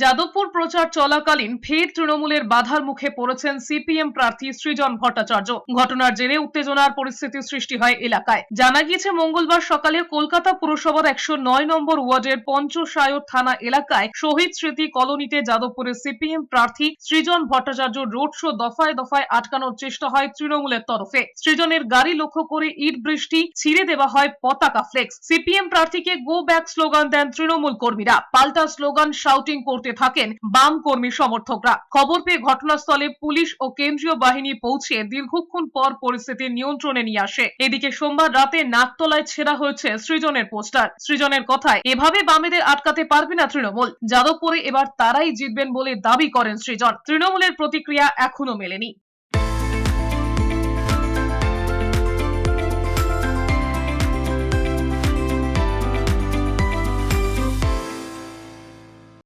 যাদবপুর প্রচার চলাকালীন ফের তৃণমূলের বাধার মুখে পড়েছেন সিপিএম প্রার্থী সৃজন ভট্টাচার্য। ঘটনার জেরে উত্তেজনার পরিস্থিতি সৃষ্টি হয় এলাকায়। জানা গিয়েছে, মঙ্গলবার সকালে কলকাতা পুরসভার একশো নয় নম্বর ওয়ার্ডের পঞ্চসায়র থানা এলাকায় শহীদ স্মৃতি কলোনিতে যাদবপুরের সিপিএম প্রার্থী সৃজন ভট্টাচার্য রোড শো দফায় দফায় আটকানোর চেষ্টা হয় তৃণমূলের তরফে। সৃজনের গাড়ি লক্ষ্য করে ইট বৃষ্টি ছিঁড়ে দেওয়া হয় পতাকা ফ্লেক্স। সিপিএম প্রার্থীকে গো ব্যাক স্লোগান দেন তৃণমূল কর্মীরা। পাল্টা স্লোগান শাউটিং করতে থাকেন বাম কর্মী সমর্থকরা। খবর পেয়ে ঘটনাস্থলে পুলিশ ও কেন্দ্রীয় বাহিনী পৌঁছে দীর্ঘক্ষণ পর পরিস্থিতি নিয়ন্ত্রণে নিয়ে আসে। এদিকে সোমবার রাতে নাকতলায় ছেঁড়া হয়েছে সৃজনের পোস্টার। সৃজনের কথায়, এভাবে বামেদের আটকাতে পারবে না তৃণমূল। যাদবপুরে এবার তারাই জিতবেন বলে দাবি করেন সৃজন। তৃণমূলের প্রতিক্রিয়া এখনও মেলেনি।